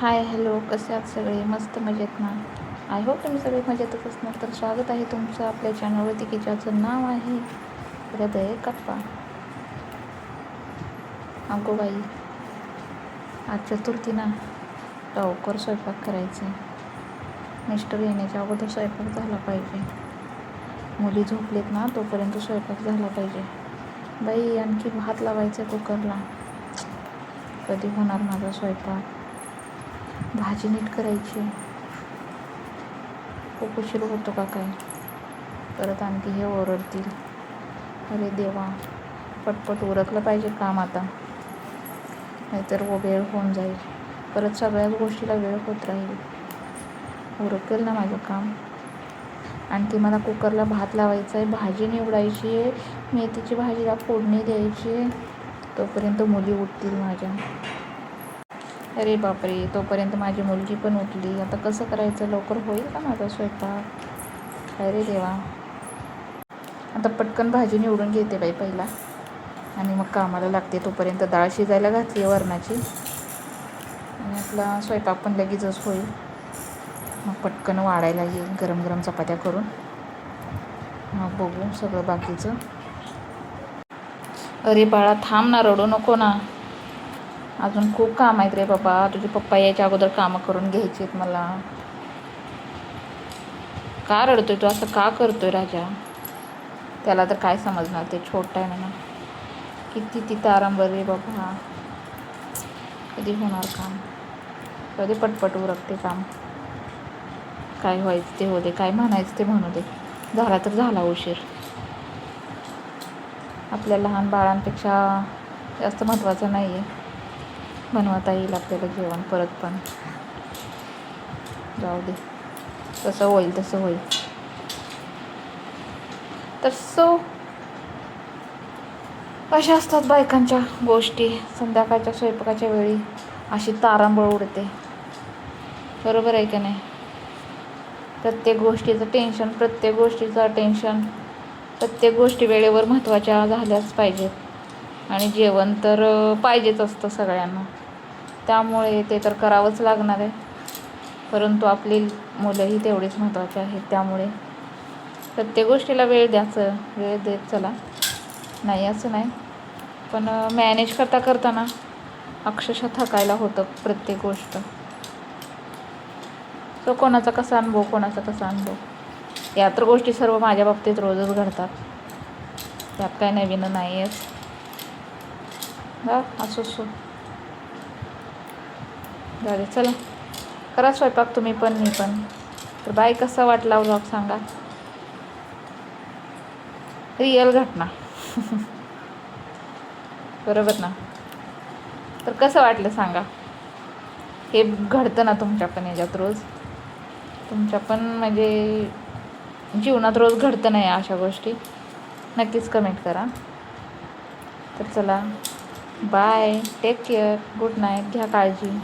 Hi hello कसे आहात सगळे? मस्त मजेत ना? आय होप तुम्ही सगळे मजेतच असणार. तर स्वागत आहे तुमचं आपल्या चॅनलवरती की ज्याचं नाव आहे हृदय कप्पा. अगो बाई आज चतुर्थी ना लवकर स्वयंपाक करायचे मिस्टर येण्याच्या अगोदर स्वयंपाक झाला पाहिजे. मुली झोपलेत ना तोपर्यंत स्वयंपाक झाला पाहिजे. बाई आणखी भात लावायचं आहे कुकरला. कधी होणार माझा स्वयंपाक? भाजी नीट करायची. खूप उशीर होतो का काय? परत आणखी हे ओरडतील. अरे देवा पटपट उरकलं पाहिजे काम आता. नाहीतर व वेळ होऊन जाईल. परत सगळ्याच गोष्टीला वेळ होत राहील. उरकेल ना माझं काम. आणखी मला कुकरला भात लावायचा आहे भाजी निवडायची आहे. मेथीची भाजीला फोडणी द्यायची आहे. तोपर्यंत मुली उठतील माझ्या. अरे बापरे तोपर्यंत माझी मुलगी पण उठली. आता कसं करायचं? लवकर होईल का माझा स्वयंपाक? अरे देवा? आता पटकन भाजी निवडून घेते बाई पहिला. आणि मग कामाला लागते तोपर्यंत. डाळ शिजायला घातली आहे वरणाची. आणि आपला स्वयंपाक पण लगेचच होईल. मग पटकन वाढायला येईल. गरम गरम चपात्या करून. मग बघू सगळं बाकीचं. अरे बाळा थांब ना रडू नको ना. अजून खूप काम आहेत रे बाबा. तुझे पप्पा यायच्या अगोदर कामं करून घ्यायची आहेत मला. का रडतोय तू? असं का करतोय राजा? त्याला तर काय समजणार? ते छोटा आहे म्हणा. किती तिथं आराम रे बाबा. कधी होणार काम? कधी पटपट उरकते काम? काय व्हायचं ते हो दे काय म्हणायचं ते म्हणू दे. झाला तर झाला उशीर. आपल्या लहान बाळांपेक्षा जास्त महत्त्वाचं नाही आहे बनवता येईल आपल्याला जेवण परत पण. जाऊ दे. कसं होईल तसं होईल. तर सो अशा असतात बायकांच्या गोष्टी. संध्याकाळच्या स्वयंपाकाच्या वेळी अशी तारांबळ उडते. बरोबर आहे का नाही? प्रत्येक गोष्टीचं टेन्शन प्रत्येक गोष्टीचं टेन्शन प्रत्येक गोष्टी वेळेवर महत्त्वाच्या झाल्याच पाहिजेत. आणि जेवण तर पाहिजेच असतं सगळ्यांना. त्यामुळे ते तर करावंच लागणार आहे. परंतु आपली मुलंही तेवढीच महत्त्वाची आहेत त्यामुळे प्रत्येक गोष्टीला वेळ द्यायचं वेळ देत चला. नाही असं नाही. पण मॅनेज करता करताना अक्षरशः थकायला होतं प्रत्येक गोष्ट. सो कोणाचा कसा अनुभव कोणाचा कसा अनुभव. या तर गोष्टी सर्व माझ्या बाबतीत रोजच घडतात. त्यात काय नवीन नाही आहेच असो असो. झाले चला. करा स्वयंपाक तुम्ही पण मी पण. तर बाय कसा वाटला व्लॉग सांगा? रिअल घटना. बरोबर ना? तर कसं वाटलं सांगा? हे घडतं ना तुमच्या पण याच्यात रोज. तुमच्या पण म्हणजे जीवनात रोज घडतं नाही अशा गोष्टी. नक्कीच कमेंट करा. तर चला. Bye take care good night घ्या काळजी.